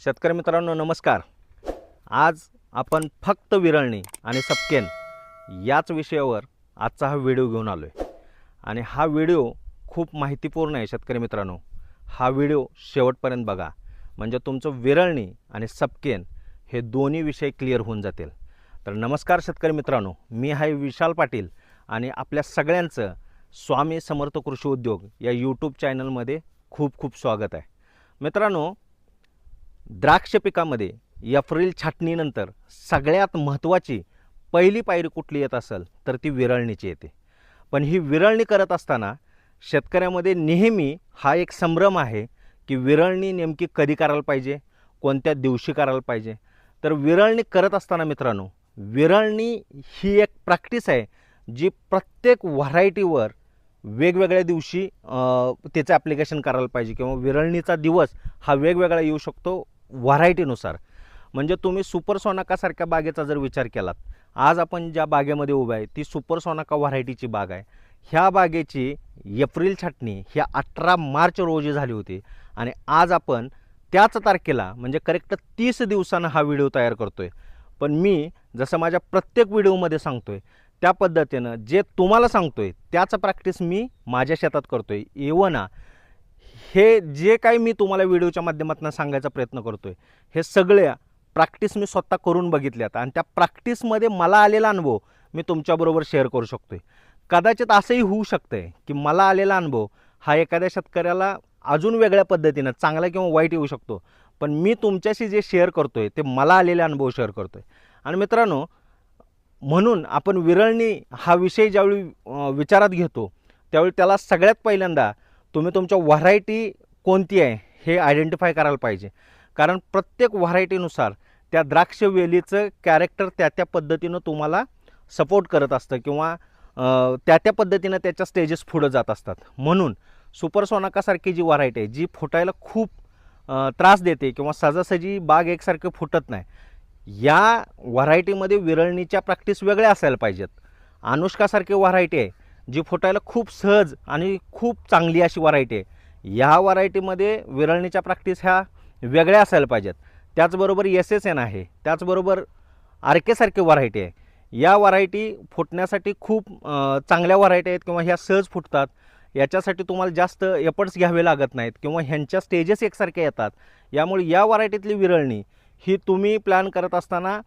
शेतकरी मित्रांनो नमस्कार. आज आपण फक्त विरळणी आणि सपकेन याच विषयावर आजचा हा व्हिडिओ घेऊन आलो आहे आणि हा व्हिडिओ खूप माहितीपूर्ण आहे शेतकरी मित्रांनो. हा व्हिडिओ शेवटपर्यंत बघा. म्हणजे तुमचं विरळणी आणि सपकेन हे दोन्ही विषय क्लिअर होऊन जातील. तर नमस्कार शेतकरी मित्रांनो. मी आहे विशाल पाटील आणि आपल्या सगळ्यांचं स्वामी समर्थ कृषी उद्योग या यूट्यूब चॅनलमध्ये खूप खूप स्वागत आहे. मित्रांनो द्राक्ष पिकामध्ये एप्रिल छाटणीनंतर सगळ्यात महत्त्वाची पहिली पायरी कुठली येत असेल तर ती विरळणीची येते. पण ही विरळणी करत असताना शेतकऱ्यामध्ये नेहमी हा एक संभ्रम आहे की विरळणी नेमकी कधी करायला पाहिजे कोणत्या दिवशी करायला पाहिजे. तर विरळणी करत असताना मित्रांनो विरळणी ही एक प्रॅक्टिस आहे जी प्रत्येक व्हरायटीवर वेगवेगळ्या दिवशी त्याचं ॲप्लिकेशन करायला पाहिजे किंवा विरळणीचा दिवस हा वेगवेगळा येऊ शकतो व्हरायटीनुसार. म्हणजे तुम्ही सुपर सोनाकासारख्या बागेचा जर विचार केलात आज आपण ज्या बागेमध्ये उभे आहे ती सुपर सोनाका व्हरायटीची बाग आहे. ह्या बागेची एप्रिल छाटणी ही अठरा मार्च रोजी झाली होती आणि आज आपण त्याच तारखेला म्हणजे करेक्ट तीस दिवसानं हा व्हिडिओ तयार करतो आहे पण मी जसं माझ्या प्रत्येक व्हिडिओमध्ये सांगतो आहे त्या पद्धतीनं जे तुम्हाला सांगतो आहे त्याचं प्रॅक्टिस मी माझ्या शेतात करतो आहे एवना हे जे काही मी तुम्हाला व्हिडिओच्या माध्यमातून सांगायचा प्रयत्न करतो आहे हे सगळ्या प्रॅक्टिस मी स्वतः करून बघितल्यात आणि त्या प्रॅक्टिसमध्ये मला आलेला अनुभव मी तुमच्याबरोबर शेअर करू शकतो आहे कदाचित असंही होऊ शकतं आहे की मला आलेला अनुभव हा एखाद्या शेतकऱ्याला अजून वेगळ्या पद्धतीनं चांगला किंवा वाईट येऊ शकतो पण मी तुमच्याशी जे शेअर करतो आहे ते मला आलेले अनुभव शेअर करतो आहे आणि मित्रांनो म्हणून आपण विरळणी हा विषय ज्यावेळी विचारात घेतो त्यावेळी त्याला सगळ्यात पहिल्यांदा तुम्ही तुमच्या व्हरायटी कोणती आहे हे आयडेंटिफाय करायला पाहिजे. कारण प्रत्येक व्हरायटीनुसार त्या द्राक्ष वेलीचं कॅरेक्टर त्या त्या पद्धतीनं तुम्हाला सपोर्ट करत असतं किंवा त्या त्या पद्धतीनं त्याच्या स्टेजेस पुढं जात असतात. म्हणून सुपरसोनाकासारखी जी व्हरायटी आहे जी फुटायला खूप त्रास देते किंवा सहजासहजी बाग एकसारखं फुटत नाही या व्हरायटीमध्ये विरळणीच्या प्रॅक्टिस वेगळ्या असायला पाहिजेत. अनुष्कासारखी व्हरायटी आहे जी फुटायला खूप सहज आणि खूप चांगली अशी व्हरायटी आहे. या व्हरायटीमध्ये विरळणीच्या प्रॅक्टिस ह्या वेगळ्या असायला पाहिजेत. त्याचबरोबर एस एस एन आहे. त्याचबरोबर आर केसारखी व्हरायटी आहे. या व्हरायटी फुटण्यासाठी खूप चांगल्या व्हरायटी आहेत किंवा ह्या सहज फुटतात. याच्यासाठी तुम्हाला जास्त एफर्ट्स घ्यावे लागत नाहीत किंवा ह्यांच्या स्टेजेस एकसारखे येतात. यामुळे या व्हरायटीतली विरळणी ही तुम्ही प्लॅन करत असताना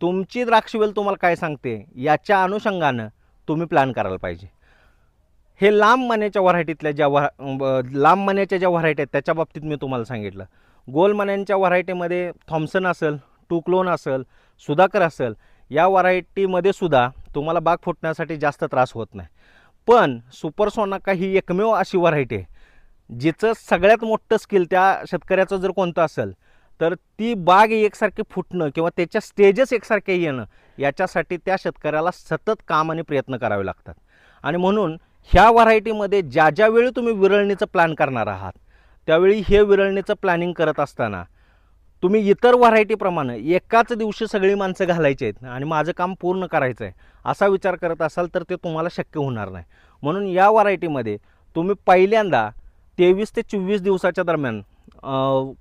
तुमची द्राक्षवेल तुम्हाला काय सांगते याच्या अनुषंगानं तुम्ही प्लॅन करायला पाहिजे. हे लांब मण्याच्या व्हरायटीतल्या ज्या व्हा ब- लांब मण्याच्या ज्या व्हरायटी आहेत त्याच्या बाबतीत मी तुम्हाला सांगितलं. गोल मण्यांच्या व्हरायटीमध्ये थॉम्सन असेल टुकलोन असेल सुधाकर असेल या व्हरायटीमध्ये सुद्धा तुम्हाला बाग फुटण्यासाठी जास्त त्रास होत नाही. पण सुपरसोनाका ही एकमेव अशी व्हरायटी आहे जिचं सगळ्यात मोठं स्किल त्या शेतकऱ्याचं जर कोणतं असेल तर ती बाग एकसारखी फुटणं किंवा त्याच्या स्टेजेस एकसारखे येणं याच्यासाठी त्या शेतकऱ्याला सतत काम आणि प्रयत्न करावे लागतात. आणि म्हणून ह्या व्हरायटीमध्ये ज्या ज्या वेळी तुम्ही विरळणीचं प्लॅन करणार आहात त्यावेळी हे विरळणीचं प्लॅनिंग करत असताना तुम्ही इतर व्हरायटीप्रमाणे एकाच दिवशी सगळी माणसं घालायची आहेत आणि माझं काम पूर्ण करायचं आहे असा विचार करत असाल तर ते तुम्हाला शक्य होणार नाही. म्हणून या व्हरायटीमध्ये तुम्ही पहिल्यांदा तेवीस ते चोवीस दिवसाच्या दरम्यान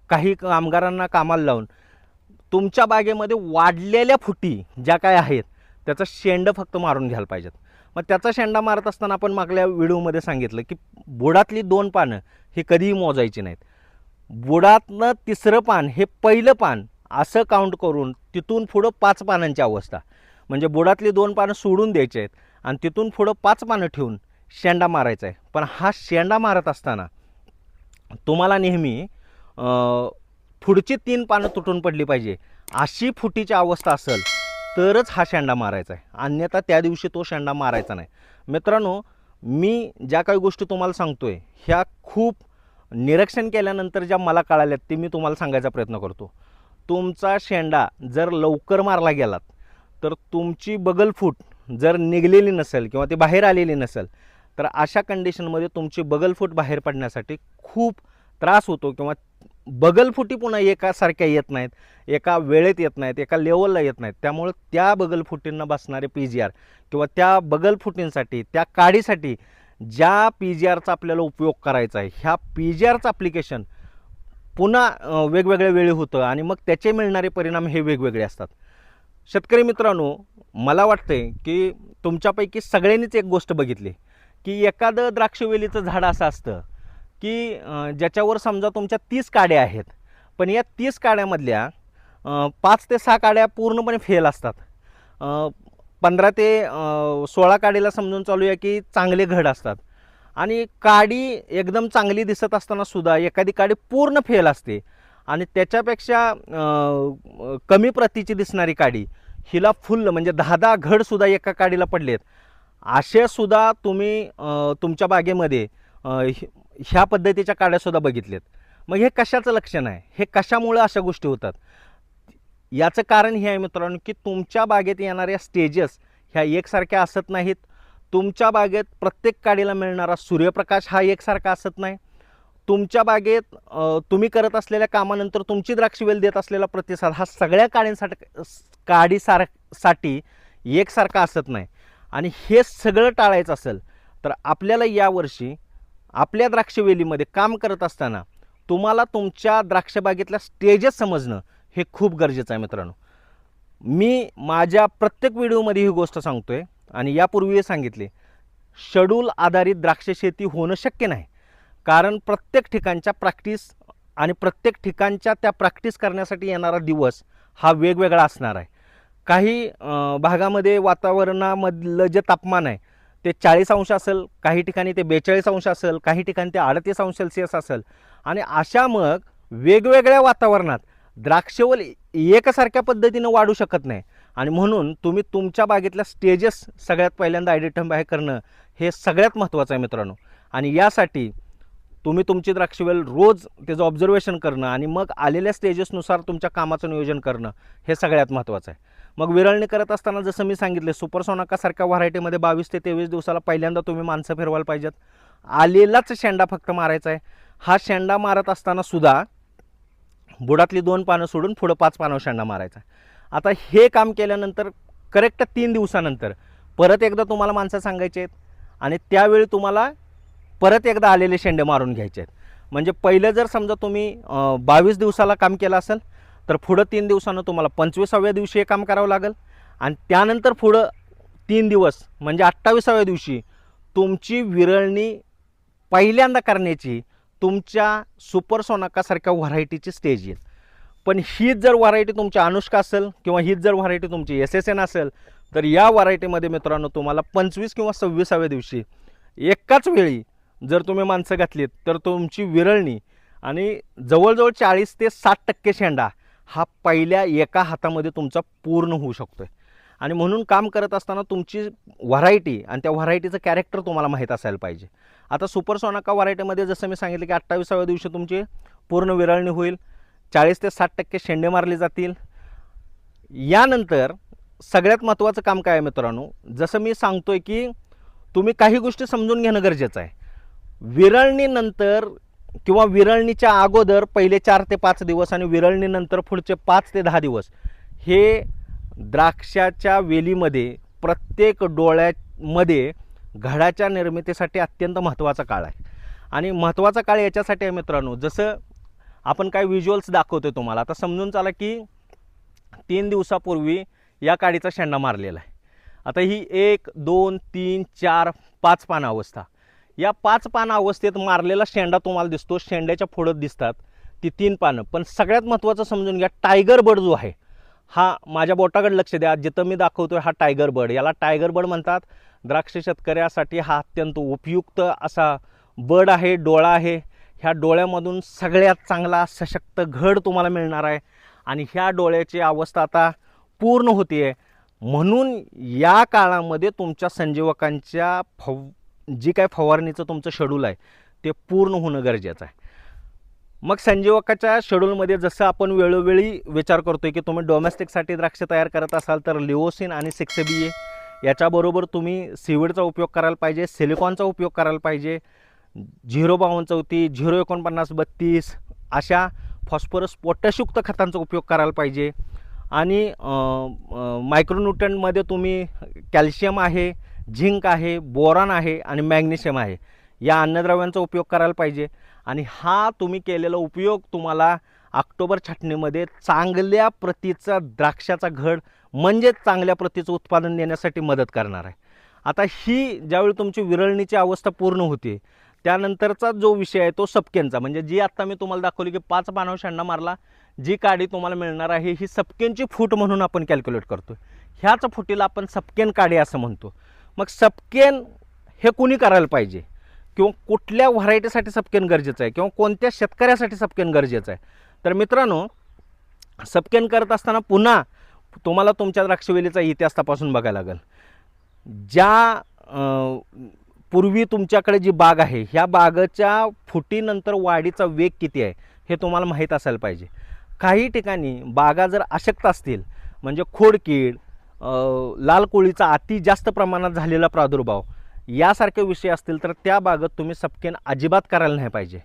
काही कामगारांना कामाला लावून तुमच्या बागेमध्ये वाढलेल्या फुटी ज्या काय आहेत त्याचं शेंड फक्त मारून घ्यायला पाहिजेत. मग त्याचा शेंडा मारत असताना आपण मागल्या व्हिडिओमध्ये सांगितलं की बुडातली दोन पानं ही कधीही मोजायची नाहीत. बुडातनं तिसरं पान हे पहिलं पान असं काउंट करून तिथून पुढं पाच पानांची अवस्था. म्हणजे बुडातली दोन पानं सोडून द्यायची आहेत आणि तिथून पुढं पाच पानं ठेवून शेंडा मारायचा आहे. पण हा शेंडा मारत असताना तुम्हाला नेहमी पुढची तीन पानं तुटून पडली पाहिजे. अशी फुटीची अवस्था असेल तरच हा शेंडा मारायचा आहे. अन्यथा त्या दिवशी तो शेंडा मारायचा नाही. मित्रांनो मी ज्या काही गोष्टी तुम्हाला सांगतोय ह्या खूप निरीक्षण केल्यानंतर ज्या मला कळाल्यात ते मी तुम्हाला सांगायचा प्रयत्न करतो. तुमचा शेंडा जर लवकर मारला गेलात तर तुमची बगलफूट जर निघलेली नसेल किंवा ती बाहेर आलेली नसेल तर अशा कंडिशनमध्ये तुमची बगलफूट बाहेर पडण्यासाठी खूप त्रास होतो किंवा बगलफुटी पुन्हा एकासारख्या येत नाहीत एका वेळेत येत नाहीत एका लेवलला येत नाहीत. त्यामुळं त्या बगलफुटींना बसणारे पी जी आर किंवा त्या बगलफुटींसाठी त्या काडीसाठी ज्या पी जी आरचा आपल्याला उपयोग करायचा आहे ह्या पी जी आरचं ॲप्लिकेशन पुन्हा वेगवेगळ्या वेळी होतं आणि मग त्याचे मिळणारे परिणाम हे वेगवेगळे असतात. शेतकरी मित्रांनो मला वाटते की तुमच्यापैकी सगळ्यांनीच एक गोष्ट बघितली की एखादं द्राक्षवेलीचं झाड असं असतं की ज्याच्यावर समजा तुमच्या तीस काड्या आहेत पण या तीस काड्यामधल्या पाच ते सहा काड्या पूर्णपणे फेल असतात. पंधरा ते सोळा काडीला समजून चालू आहे की चांगले घड असतात. आणि काडी एकदम चांगली दिसत असताना सुद्धा एखादी काडी पूर्ण फेल असते. आणि त्याच्यापेक्षा कमी प्रतीची दिसणारी काडी हिला फुल म्हणजे दहा दहा घडसुद्धा एका काडीला पडलेत. असे सुद्धा तुम्ही तुमच्या बागेमध्ये ह्या पद्धतीच्या काड्यासुद्धा बघितलेत मग हे कशाचं लक्षण आहे? हे कशामुळं अशा गोष्टी होतात? याचं कारण हे आहे मित्रांनो की तुमच्या बागेत येणाऱ्या स्टेजेस ह्या एकसारख्या असत नाहीत. तुमच्या बागेत प्रत्येक काडीला मिळणारा सूर्यप्रकाश हा एकसारखा असत नाही. तुमच्या बागेत तुम्ही करत असलेल्या कामानंतर तुमची द्राक्षवेल देत असलेला प्रतिसाद हा सगळ्या काडींसाठी काडीसारसाठी एकसारखा असत नाही. आणि हे सगळं टाळायचं असेल तर आपल्याला यावर्षी आपल्या द्राक्षवेलीमध्ये काम करत असताना तुम्हाला तुमच्या द्राक्षबागेतल्या स्टेजेस समजणं हे खूप गरजेचं आहे मित्रांनो. मी माझ्या प्रत्येक व्हिडिओमध्ये ही गोष्ट सांगतो आहे आणि यापूर्वीही सांगितले शेड्यूल आधारित द्राक्ष शेती होणं शक्य नाही. कारण प्रत्येक ठिकाणच्या प्रॅक्टिस आणि प्रत्येक ठिकाणच्या त्या प्रॅक्टिस करण्यासाठी येणारा दिवस हा वेगवेगळा असणार आहे. काही भागामध्ये वातावरणामधलं जे तापमान आहे ते चाळीस अंश असेल काही ठिकाणी ते बेचाळीस अंश असेल काही ठिकाणी ते अडतीस अंश सेल्सिअस असेल. आणि अशा मग वेगवेगळ्या वातावरणात द्राक्षवल एकसारख्या पद्धतीनं वाढू शकत नाही. आणि म्हणून तुम्ही तुमच्या बागेतल्या स्टेजेस सगळ्यात पहिल्यांदा आयडेंटिफाय करणं हे सगळ्यात महत्त्वाचं आहे मित्रांनो. आणि यासाठी तुम्ही तुमची द्राक्षवेल रोज त्याचं ऑब्झर्वेशन करणं आणि मग आलेल्या स्टेजेसनुसार तुमच्या कामाचं नियोजन करणं हे सगळ्यात महत्त्वाचं आहे. मग विरळणी करत असताना जसं मी सांगितले सुपरसोनाकासारख्या व्हरायटीमध्ये बावीस ते तेवीस दिवसाला पहिल्यांदा तुम्ही माणसं फिरवायला पाहिजेत. आलेलाच शेंडा फक्त मारायचा आहे. हा शेंडा मारत असताना सुद्धा बुडातली दोन पानं सोडून पुढं पाच पानं शेंडा मारायचा. आता हे काम केल्यानंतर करेक्ट तीन दिवसानंतर परत एकदा तुम्हाला माणसं सांगायचे आहेत आणि त्यावेळी तुम्हाला परत एकदा आलेले शेंडे मारून घ्यायचे आहेत. म्हणजे पहिलं जर समजा तुम्ही बावीस दिवसाला काम केलं असेल तर पुढं तीन दिवसानं तुम्हाला पंचवीसाव्या दिवशी हे काम करावं लागेल. आणि त्यानंतर पुढं तीन दिवस म्हणजे अठ्ठावीसाव्या दिवशी तुमची विरळणी पहिल्यांदा करण्याची तुमच्या सुपर सोनाकासारख्या व्हरायटीची स्टेज येईल. पण हीच जर व्हरायटी तुमची अनुष्का असेल किंवा हीच जर व्हरायटी तुमची एस एस एन असेल तर या व्हरायटीमध्ये मित्रांनो तुम्हाला पंचवीस किंवा सव्वीसाव्या दिवशी एकाच वेळी जर तुम्ही माणसं घातलीत तर तुमची विरळणी आणि जवळजवळ चाळीस ते साठ टक्के शेंडा हा पहिल्या एका हातामध्ये तुमचा पूर्ण होऊ शकतो आहे आणि म्हणून काम करत असताना तुमची व्हरायटी आणि त्या व्हरायटीचं कॅरेक्टर तुम्हाला माहीत असायला पाहिजे. आता सुपरसोनाका व्हरायटीमध्ये जसं मी सांगितलं की अठ्ठावीसाव्या दिवशी तुमची पूर्ण विरळणी होईल चाळीस ते साठ टक्के शेंडे मारले जातील. यानंतर सगळ्यात महत्त्वाचं काम काय आहे मित्रांनो? जसं मी सांगतोय की तुम्ही काही गोष्टी समजून घेणं गरजेचं आहे. विरळणीनंतर किंवा विरळणीच्या अगोदर पहिले चार ते पाच दिवस आणि विरळणीनंतर पुढचे पाच ते दहा दिवस हे द्राक्षाच्या वेलीमध्ये प्रत्येक डोळ्यामध्ये घडाच्या निर्मितीसाठी अत्यंत महत्त्वाचा काळ आहे. आणि महत्त्वाचा काळ याच्यासाठी आहे मित्रांनो जसं आपण काय व्हिज्युअल्स दाखवतो तुम्हाला आता समजून चाला की तीन दिवसापूर्वी या काडीचा शेंडा मारलेला आहे. आता ही एक दोन तीन चार पाच पानं अवस्था. या पाच पानं अवस्थेत मारलेला शेंडा तुम्हाला दिसतो. शेंड्याच्या फोडत दिसतात. ती तीन पानं. पण सगळ्यात महत्त्वाचं समजून घ्या टायगर बर्ड जो आहे हा माझ्या बोटाकडे लक्ष द्या. जिथं मी दाखवतोय हा टायगर बर्ड याला टायगर बर्ड म्हणतात. द्राक्ष शेतकऱ्यासाठी हा अत्यंत उपयुक्त असा बर्ड आहे डोळा आहे. ह्या डोळ्यामधून सगळ्यात चांगला सशक्त घड तुम्हाला मिळणार आहे. आणि ह्या डोळ्याची अवस्था आता पूर्ण होती आहे म्हणून या काळामध्ये तुमच्या संजीवकांच्या फव जी काय फवारणीचं तुमचं शेड्यूल आहे ते पूर्ण होणं गरजेचं आहे. मग संजीवकाच्या शेड्यूलमध्ये जसं आपण वेळोवेळी विचार करतोय की तुम्ही डोमेस्टिकसाठी द्राक्ष तयार करत असाल तर लिओसिन आणि सिक्स बी ए याच्याबरोबर तुम्ही सिविडचा उपयोग करायला पाहिजे सिलिकॉनचा उपयोग करायला पाहिजे झिरो बावन्न चौतीस झिरो एकोणपन्नास बत्तीस अशा फॉस्फरस पोटॅशयुक्त खतांचा उपयोग करायला पाहिजे. आणि मायक्रोन्युट्रंटमध्ये तुम्ही कॅल्शियम आहे झिंक आहे बोरॉन आहे आणि मॅग्नेशियम आहे. या अन्नद्रव्यांचा उपयोग करायला पाहिजे. आणि हा तुम्ही केलेला उपयोग तुम्हाला ऑक्टोबर छाटणीमध्ये चांगल्या प्रतीचा द्राक्षाचा घड म्हणजेच चांगल्या प्रतीचं उत्पादन देण्यासाठी मदत करणार आहे. आता ही ज्यावेळी तुमची विरळणीची अवस्था पूर्ण होते त्यानंतरचा जो विषय आहे तो सपकेनचा म्हणजे जी आत्ता मी तुम्हाला दाखवली की पाच पानावर शेंडा मारला जी काडी तुम्हाला मिळणार आहे ही सपकेनची फूट म्हणून आपण कॅल्क्युलेट करतो ह्याच फुटीला आपण सपकेन काडी असं म्हणतो. मग सपकेन हे कुणी करायला पाहिजे? किंवा कुठल्या व्हरायटीसाठी सपकेन गरजेचं आहे? किंवा कोणत्या शेतकऱ्यासाठी सपकेन गरजेचं आहे? तर मित्रांनो सपकेन करत असताना पुन्हा तुम्हाला तुमच्या द्राक्षवेलीचा इतिहास तपासून बघायला लागेल. ज्या पूर्वी तुमच्याकडे जी बाग आहे ह्या बागेच्या फुटीनंतर वाढीचा वेग किती आहे हे तुम्हाला माहीत असायला पाहिजे. काही ठिकाणी बागा जर अशक्त असतील म्हणजे खोडकीड लाल कोळीचा अति जास्त प्रमाणात झालेला प्रादुर्भाव यासारखे विषय असतील तर त्या बागेत तुम्ही सपकेन अजिबात करायला नाही पाहिजे.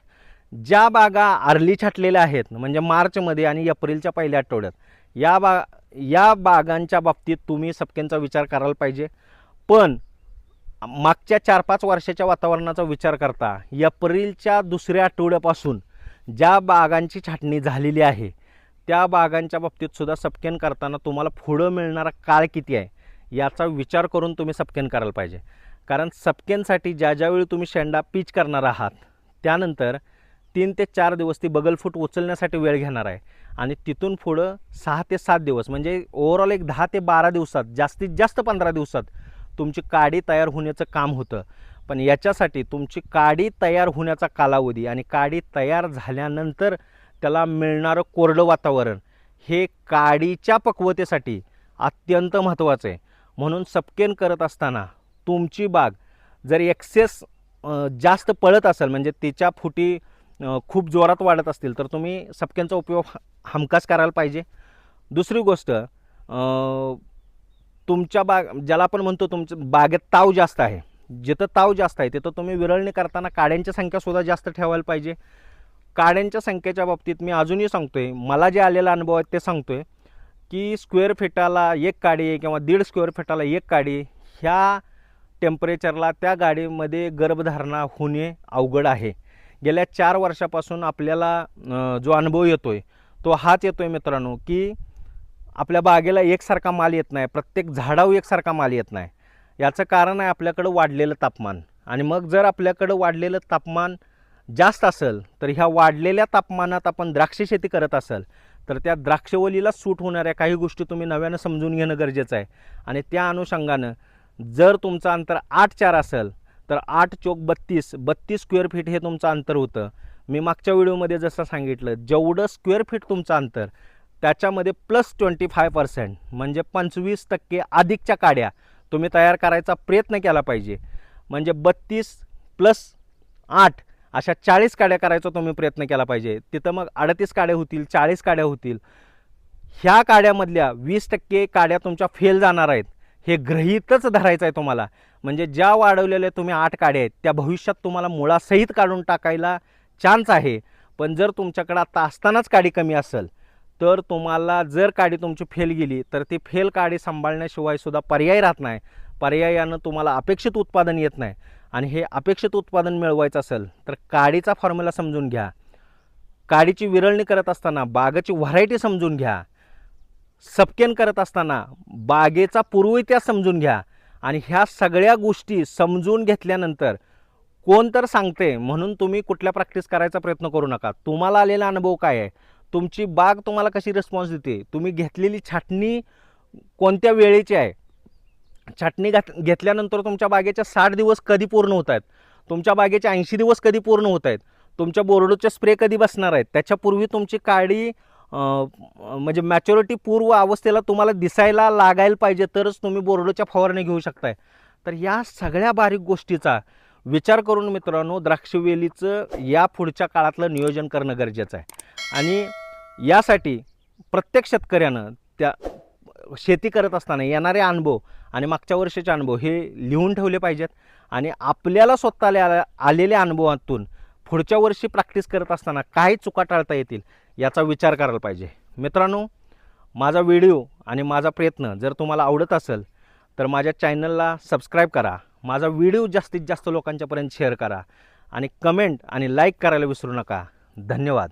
ज्या बागा आरली छाटलेल्या आहेत म्हणजे मार्चमध्ये आणि एप्रिलच्या पहिल्या आठवड्यात या बा या बागांच्या बाबतीत तुम्ही सपकेंचा विचार करायला पाहिजे. पण मागच्या चार पाच वर्षाच्या वातावरणाचा विचार करता एप्रिलच्या दुसऱ्या आठवड्यापासून ज्या बागांची छाटणी झालेली आहे त्या बागांच्या बाबतीत सुद्धा सपकेन करताना तुम्हाला पुढं मिळणारा काळ किती आहे याचा विचार करून तुम्ही सपकेन करायला पाहिजे. कारण सपकेनसाठी ज्या ज्यावेळी तुम्ही शेंडा पीच करणार आहात त्यानंतर तीन ते चार दिवस ती बगलफूट उचलण्यासाठी वेळ घेणार आहे. आणि तिथून पुढं सहा ते सात दिवस म्हणजे ओव्हरऑल एक दहा ते बारा दिवसात जास्तीत जास्त पंधरा दिवसात तुमची काडी तयार होण्याचं काम होतं. पण याच्यासाठी तुमची काडी तयार होण्याचा कालावधी आणि काडी तयार झाल्यानंतर त्याला मिळणारं कोरडं वातावरण हे काडीच्या पक्वतेसाठी अत्यंत महत्त्वाचं आहे. म्हणून सपकेन करत असताना तुमची बाग जर एक्सेस जास्त पळत असेल म्हणजे तिच्या फुटी खूप जोरात वाढत असतील तर तुम्ही सपक्यांचा उपयोग हमखास करायला पाहिजे. दुसरी गोष्ट तुमच्या बाग ज्याला आपण म्हणतो तुमच्या बागेत ताव जास्त आहे. जिथं ताव जास्त आहे तिथं तुम्ही विरळणी करताना काड्यांची संख्यासुद्धा जास्त ठेवायला पाहिजे. काड्यांच्या संख्येच्या बाबतीत मी अजूनही सांगतो आहे मला जे आलेला अनुभव आहे ते सांगतो आहे की स्क्वेअर फिटाला एक काडी किंवा दीड स्क्वेअर फिटाला एक काडी ह्या टेम्परेचरला त्या गाडीमध्ये गर्भधारणा होणे अवघड आहे. गेल्या चार वर्षापासून आपल्याला जो अनुभव येतो आहे तो हाच येतो आहे मित्रांनो की आपल्या बागेला एकसारखा माल येत नाही प्रत्येक झाडावर एकसारखा माल येत नाही. याचं कारण आहे आपल्याकडं वाढलेलं तापमान. आणि मग जर आपल्याकडं वाढलेलं तापमान जास्त असेल तर ह्या वाढलेल्या तापमानात आपण द्राक्ष शेती करत असेल तर त्या द्राक्षवलीला सूट होणाऱ्या काही गोष्टी तुम्ही नव्यानं समजून घेणं गरजेचं आहे. आणि त्या अनुषंगानं जर तुमचं अंतर आठ चार असेल तर आठ चोक बत्तीस बत्तीस स्क्वेअर फीट हे तुमचं अंतर होतं. मी मागच्या व्हिडिओमध्ये जसं सांगितलं जेवढं स्क्वेअर फीट तुमचं अंतर त्याच्यामध्ये प्लस ट्वेंटी फाय पर्सेंट म्हणजे पंचवीस टक्के अधिकच्या काड्या तुम्ही तयार करायचा प्रयत्न केला पाहिजे. म्हणजे बत्तीस प्लस आठ अशा चाळीस काड्या करायचा तुम्ही प्रयत्न केला पाहिजे. तिथं मग अडतीस काड्या होतील चाळीस काड्या होतील. ह्या काड्यामधल्या वीस टक्के काड्या तुमच्या फेल जाणार आहेत. हे गृहीतच धरायचं आहे तुम्हाला. म्हणजे ज्या वाढवलेल्या तुम्ही आठ काड्या आहेत त्या भविष्यात तुम्हाला मुळासहित काढून टाकायला चान्स आहे. पण जर तुमच्याकडे आता असतानाच काडी कमी असेल तर तुम्हाला जर काडी तुमची फेल गेली तर ती फेल काडी सांभाळण्याशिवाय सुद्धा पर्याय राहत नाही. पर्यायानं तुम्हाला अपेक्षित उत्पादन येत नाही. आणि हे अपेक्षित उत्पादन मिळवायचं असेल तर काडीचा फॉर्म्युला समजून घ्या. काडीची विरळणी करत असताना बागाची व्हरायटी समजून घ्या. सपकेन करत असताना बागेचा पूर्व इतिहास समजून घ्या. आणि ह्या सगळ्या गोष्टी समजून घेतल्यानंतर कोण तर सांगते म्हणून तुम्ही कुठल्या प्रॅक्टिस करायचा प्रयत्न करू नका. तुम्हाला आलेला अनुभव काय आहे? तुमची बाग तुम्हाला कशी रिस्पॉन्स देते? तुम्ही घेतलेली छाटणी कोणत्या वेळेची आहे? छाटणी घात घेतल्यानंतर तुमच्या बागेच्या साठ दिवस कधी पूर्ण होत आहेत? तुमच्या बागेचे ऐंशी दिवस कधी पूर्ण होत आहेत? तुमच्या बोर्डोचे स्प्रे कधी बसणार आहेत? त्याच्यापूर्वी तुमची काळी म्हणजे मॅच्युरिटी पूर्व अवस्थेला तुम्हाला दिसायला लागायला पाहिजे तरच तुम्ही बोर्डोच्या फवारणी घेऊ शकताय. तर या सगळ्या बारीक गोष्टीचा विचार करून मित्रांनो द्राक्षवेलीचं या पुढच्या काळातलं नियोजन करणं गरजेचं आहे. आणि यासाठी प्रत्येक शेतकऱ्यानं त्या शेती करत असताना येणारे अनुभव आणि मागच्या वर्षाचे अनुभव हे लिहून ठेवले पाहिजेत. आणि आपल्याला स्वतःला आलेल्या अनुभवातून पुढच्या वर्षी प्रॅक्टिस करत असताना काय चुका टाळता येतील याचा विचार करायला पाहिजे. मित्रांनो माझा व्हिडिओ आणि माझा प्रयत्न जर तुम्हाला आवडत असेल तर माझ्या चॅनलला सबस्क्राईब करा. माझा व्हिडिओ जास्तीत जास्त लोकांच्यापर्यंत शेअर करा. आणि कमेंट आणि लाईक करायला विसरू नका. धन्यवाद.